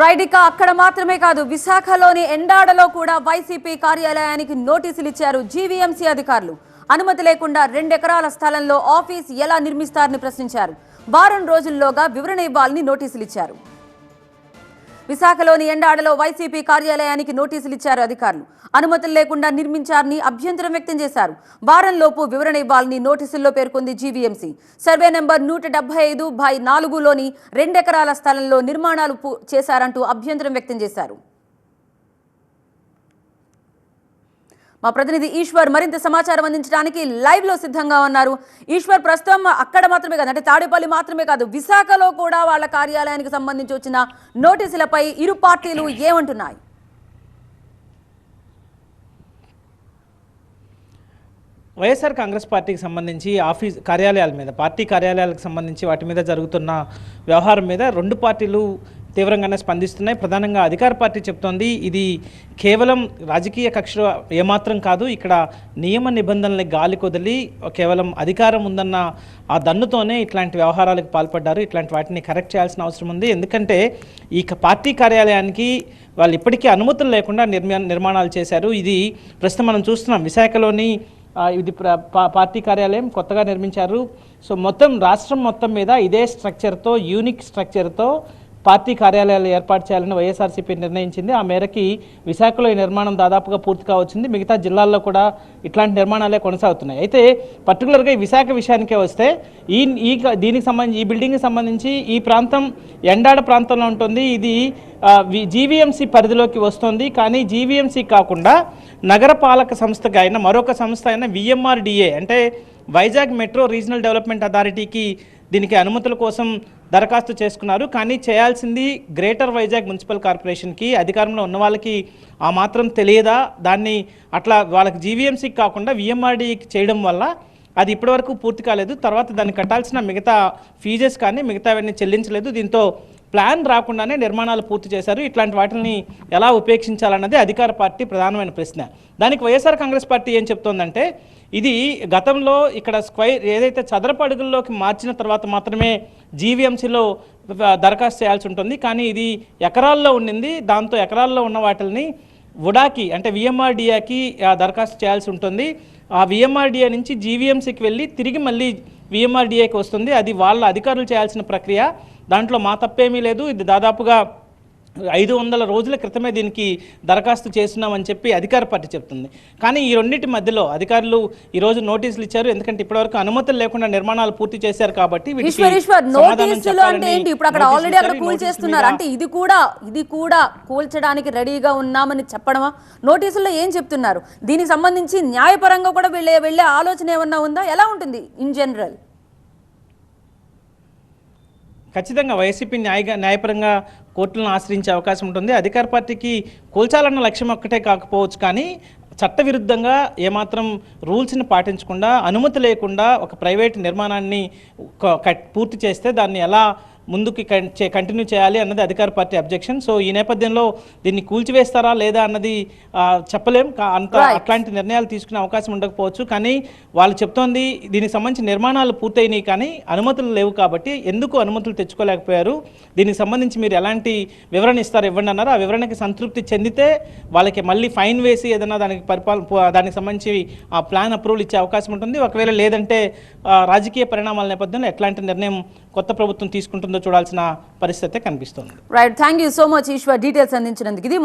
Right ఇక అక్కడ మాత్రమే కాదు విశాఖలోని ఎండాడలో కూడా వైసీపీ కార్యాలయానికి నోటీసులు ఇచ్చారు జీవీఎంసీ అధికారులు. అనుమతి లేకుండా రెండెకరాల స్థలంలో ఆఫీస్ ఎలా నిర్మిస్తారని ప్రశ్నించారు. వారం రోజుల్లోగా వివరణ ఇవ్వాలని నోటీసులు ఇచ్చారు. విశాఖలోని ఎండాడలో వైసీపీ కార్యాలయానికి నోటీసులు ఇచ్చారు అధికారులు. అనుమతులు లేకుండా నిర్మించారని అభ్యంతరం వ్యక్తం చేశారు. వారంలోపు వివరణ ఇవ్వాలని నోటీసుల్లో పేర్కొంది జీవీఎంసీ. సర్వే నెంబర్ నూట డెబ్బై ఐదు బై నాలుగులోని రెండెకరాల స్థలంలో నిర్మాణాలు చేశారంటూ అభ్యంతరం వ్యక్తం చేశారు. మా ప్రతినిధి ఈశ్వర్ మరింత సమాచారం అందించడానికి లైవ్లో సిద్ధంగా ఉన్నారు. ఈశ్వర్ ప్రస్తుతం అక్కడ మాత్రమే కాదు అంటే తాడేపల్లి మాత్రమే కాదు విశాఖలో కూడా వాళ్ళ కార్యాలయానికి సంబంధించి వచ్చిన నోటీసులపై ఇరు పార్టీలు ఏమంటున్నాయి? వైఎస్ఆర్ కాంగ్రెస్ పార్టీకి సంబంధించి ఆఫీస్ కార్యాలయాల మీద పార్టీ కార్యాలయాలకు సంబంధించి వాటి మీద జరుగుతున్న వ్యవహారం మీద రెండు పార్టీలు తీవ్రంగానే స్పందిస్తున్నాయి. ప్రధానంగా అధికార పార్టీ చెప్తోంది ఇది కేవలం రాజకీయ కక్ష ఏమాత్రం కాదు ఇక్కడ నియమ నిబంధనల్ని గాలి కొదిలి కేవలం అధికారం ఉందన్న ఆ దన్నుతోనే ఇట్లాంటి వ్యవహారాలకు పాల్పడ్డారు. ఇట్లాంటి వాటిని కరెక్ట్ చేయాల్సిన అవసరం ఉంది. ఎందుకంటే ఈ క- పార్టీ కార్యాలయానికి వాళ్ళు ఇప్పటికీ అనుమతులు లేకుండా నిర్మా నిర్మాణాలు చేశారు. ఇది ప్రస్తుతం మనం చూస్తున్నాం. విశాఖలోని ఇది ప్ర- పార్టీ కార్యాలయం కొత్తగా నిర్మించారు. సో మొత్తం రాష్ట్రం మొత్తం మీద ఇదే స్ట్రక్చర్తో యూనిక్ స్ట్రక్చర్తో పార్టీ కార్యాలయాలు ఏర్పాటు చేయాలని వైఎస్ఆర్సీపీ నిర్ణయించింది. ఆ మేరకి విశాఖలో ఈ నిర్మాణం దాదాపుగా పూర్తి కావచ్చింది. మిగతా జిల్లాల్లో కూడా ఇట్లాంటి నిర్మాణాలే కొనసాగుతున్నాయి. అయితే పర్టికులర్గా ఈ విశాఖ విషయానికే వస్తే ఈ ఈ దీనికి సంబంధించి ఈ బిల్డింగ్కి సంబంధించి ఈ ప్రాంతం ఎండాడ ప్రాంతంలో ఉంటుంది. ఇది జీవీఎంసీ పరిధిలోకి వస్తుంది. కానీ జీవీఎంసీ కాకుండా నగరపాలక సంస్థగా అయిన మరొక సంస్థ అయిన విఎంఆర్డిఏ అంటే వైజాగ్ మెట్రో రీజనల్ డెవలప్మెంట్ అథారిటీకి దీనికి అనుమతుల కోసం దరఖాస్తు చేసుకున్నారు. కానీ చేయాల్సింది గ్రేటర్ వైజాగ్ మున్సిపల్ కార్పొరేషన్కి అధికారంలో ఉన్న వాళ్ళకి ఆ మాత్రం తెలియదా? దాన్ని అట్లా వాళ్ళకి జీవీఎంసీకి కాకుండా విఎంఆర్డీకి చేయడం వల్ల అది ఇప్పటివరకు పూర్తి కాలేదు. తర్వాత దాన్ని కట్టాల్సిన మిగతా ఫీజెస్ కానీ మిగతావన్నీ చెల్లించలేదు. దీంతో ప్లాన్ రాకుండానే నిర్మాణాలు పూర్తి చేశారు. ఇట్లాంటి వాటిని ఎలా ఉపేక్షించాలన్నది అధికార పార్టీ ప్రధానమైన ప్రశ్న. దానికి వైఎస్ఆర్ కాంగ్రెస్ పార్టీ ఏం చెప్తోందంటే ఇది గతంలో ఇక్కడ స్క్వైర్ ఏదైతే చదరపు అడుగుల్లోకి మార్చిన తర్వాత మాత్రమే జీవీఎంసీలో దరఖాస్తు చేయాల్సి ఉంటుంది. కానీ ఇది ఎకరాల్లో ఉండింది. దాంతో ఎకరాల్లో ఉన్న వాటిని వుడాకి అంటే విఎంఆర్డిఏకి దరఖాస్తు చేయాల్సి ఉంటుంది. ఆ విఎంఆర్డిఏ నుంచి జీవీఎంసీకి వెళ్ళి తిరిగి మళ్ళీ విఎంఆర్డిఏకి వస్తుంది. అది వాళ్ళ అధికారులు చేయాల్సిన ప్రక్రియ. దాంట్లో మా తప్పేమీ లేదు. ఇది దాదాపుగా ఐదు వందల రోజుల క్రితమే దీనికి దరఖాస్తు చేస్తున్నామని చెప్పి అధికార పార్టీ చెప్తుంది. కానీ ఈ రెండింటి మధ్యలో అధికారులు ఈ రోజు నోటీసులు ఇచ్చారు. ఎందుకంటే ఇప్పటివరకు అనుమతులు లేకుండా నిర్మాణాలు పూర్తి చేశారు కాబట్టి ఇప్పుడు అక్కడ ఆల్రెడీ అక్కడ కూల్ చేస్తున్నారు. అంటే ఇది కూడా ఇది కూడా కూల్చడానికి రెడీగా ఉన్నామని చెప్పడమా? నోటీసుల్లో ఏం చెప్తున్నారు? దీనికి సంబంధించి న్యాయపరంగా కూడా వెళ్ళే వెళ్ళే ఆలోచన ఏమన్నా ఉందా? ఎలా ఉంటుంది ఇన్ జనరల్ ఖచ్చితంగా వైసీపీ న్యాయ న్యాయపరంగా కోర్టులను ఆశ్రయించే అవకాశం ఉంటుంది. అధికార పార్టీకి కూల్చాలన్న లక్ష్యం ఒక్కటే కాకపోవచ్చు కానీ చట్టవిరుద్ధంగా ఏమాత్రం రూల్స్ని పాటించకుండా అనుమతి లేకుండా ఒక ప్రైవేట్ నిర్మాణాన్ని కట్- పూర్తి చేస్తే దాన్ని ఎలా ముందుకి కంటిన్యూ చేయాలి అన్నది అధికార పార్టీ అబ్జెక్షన్ సో ఈ నేపథ్యంలో దీన్ని కూల్చివేస్తారా లేదా అన్నది చెప్పలేం. అంత. అట్లాంటి నిర్ణయాలు తీసుకునే అవకాశం ఉండకపోవచ్చు. కానీ వాళ్ళు చెప్తోంది దీనికి సంబంధించి నిర్మాణాలు పూర్తయినాయి కానీ అనుమతులు లేవు కాబట్టి ఎందుకు అనుమతులు తెచ్చుకోలేకపోయారు? దీనికి సంబంధించి మీరు ఎలాంటి వివరణ ఇస్తారు ఇవ్వండి అన్నారు. ఆ వివరణకి సంతృప్తి చెందితే వాళ్ళకి మళ్ళీ ఫైన్ వేసి ఏదైనా దానికి పరిపాలన దానికి సంబంధించి ఆ ప్లాన్ అప్రూవల్ ఇచ్చే అవకాశం ఉంటుంది. ఒకవేళ లేదంటే రాజకీయ పరిణామాల నేపథ్యంలో ఎట్లాంటి నిర్ణయం కొత్త ప్రభుత్వం తీసుకుంటుందో చూడాల్సిన పరిస్థితి కనిపిస్తుంది. Right thank you so much Eshwar details అందించినందుకు ఇది